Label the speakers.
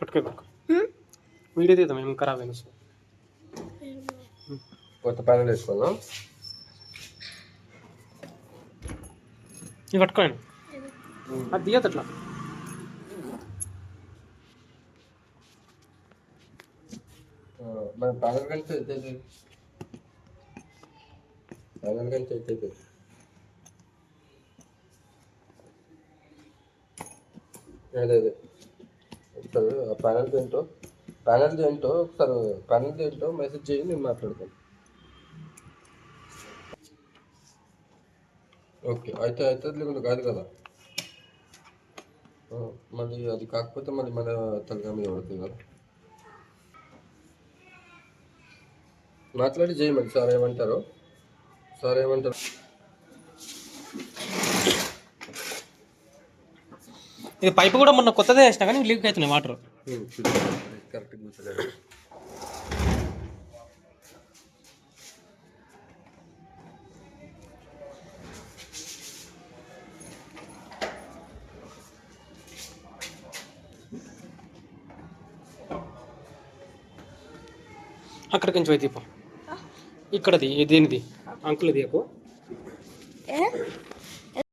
Speaker 1: పక్క వీడియో తీద్దాం ఏం ఖరాబ్ అయినా సరే.
Speaker 2: కొత్త ప్యానెల్ వేసుకుందాం.
Speaker 1: ఇది పట్టుకోండి. అది తీయద్దు అట్లా.
Speaker 2: మన ప్యానెల్ అయితే అదే అదే ఒకసారి ఆ ఏంటో? ప్యానెల్ ఏంటో? ఒకసారి ప్యానల్ ఏంటో మెసేజ్ చేయి నేను మాట్లాడతాను. ఓకే అయితే అవుతుంది లేకుండా కాదు కదా? మళ్ళీ అది కాకపోతే మళ్ళీ మన తలగా మీద పడుతుంది కదా? మాట్లాడి చేయమండి సార్ ఏమంటారు? సార్ ఏమంటారు?
Speaker 1: ఇది పైపు కూడా మొన్న కొత్తదే వేసినా కానీ లీక్ అవుతున్నాయి వాటర్ అక్కడికి నుంచి పోయి దీపం ఇక్కడది దేనిది. అంకుల్ దీపు
Speaker 3: ఏ?